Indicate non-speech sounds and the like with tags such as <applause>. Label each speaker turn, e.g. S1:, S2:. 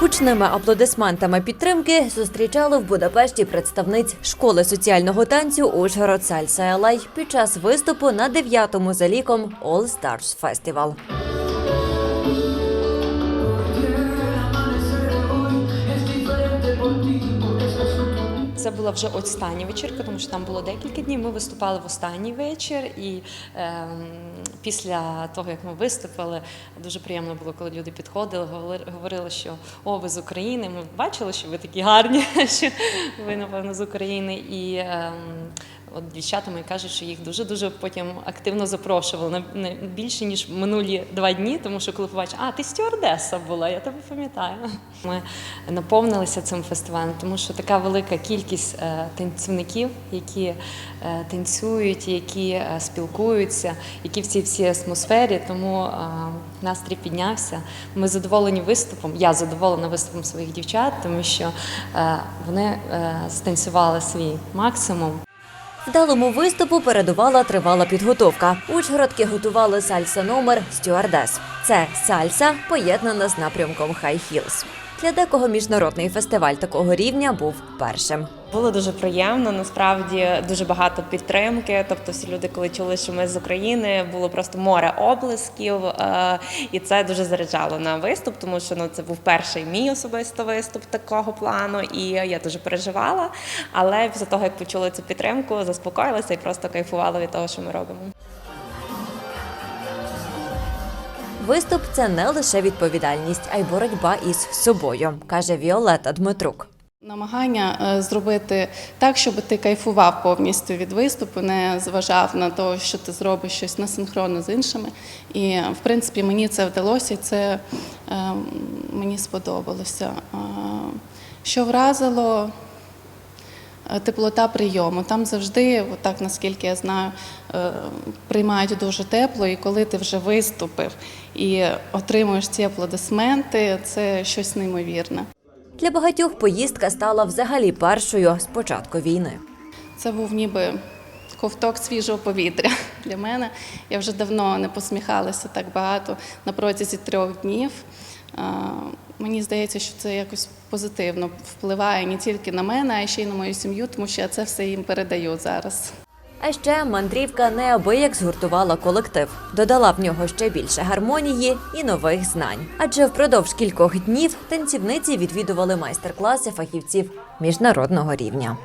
S1: Гучними аплодисментами підтримки зустрічали в Будапешті представниць школи соціального танцю Ужгород Сальса Елай під час виступу на дев'ятому за ліком All Stars Festival.
S2: Це була вже остання вечірка, тому що там було декілька днів. Ми виступали в останній вечір, і е, після того, як ми виступили, дуже приємно було, коли люди підходили, говорили, що о, ви з України. Ми бачили, що ви такі гарні, <laughs> що ви, напевно, з України. І ем, от дівчата кажуть, що їх дуже дуже потім активно запрошували на, більше ніж минулі два дні, тому що коли побачили, а ти стюардеса була, я тебе пам'ятаю. Ми наповнилися цим фестивалем, тому що така велика кількість е, танцівників, які е, танцюють, які е, спілкуються, які в цій всій атмосфері. Тому настрій піднявся. Ми задоволені виступом. Я задоволена виступом своїх дівчат, тому що вони станцювали свій максимум.
S1: Вдалому виступу передувала тривала підготовка. Учгородки готували сальса номер Стюардес. Це сальса поєднана з напрямком High Heels. Для декого міжнародний фестиваль такого рівня був першим.
S3: Було дуже приємно, насправді дуже багато підтримки. Тобто, всі люди, коли чули, що ми з України, було просто море облисків, е, і це дуже заряджало на виступ, тому що ну це був перший мій особисто виступ такого плану, і я дуже переживала. Але після того, як почули цю підтримку, заспокоїлася і просто кайфувала від того, що ми робимо.
S1: Виступ це не лише відповідальність, а й боротьба із собою, каже Віолета Дмитрук.
S4: Намагання е, зробити так, щоб ти кайфував повністю від виступу, не зважав на те, що ти зробиш щось несинхронно з іншими. І в принципі мені це вдалося, і це е, мені сподобалося. Що вразило? Е, Теплота прийому. Там завжди, так наскільки я знаю, е, приймають дуже тепло, і коли ти вже виступив і отримуєш ці аплодисменти, це щось неймовірне.
S1: Для багатьох поїздка стала взагалі першою з початку війни.
S4: Це був ніби ковток свіжого повітря <laughs> для мене. Я вже давно не посміхалася так багато на протязі трьох днів. Мені здається, що це якось позитивно впливає не тільки на мене, а ще й на мою сім'ю, тому що я це все їм передаю зараз.
S1: А ще мандрівка неабияк згуртувала колектив, додала в нього ще більше гармонії і нових знань. Адже впродовж кількох днів танцівниці відвідували майстер-класи фахівців міжнародного рівня.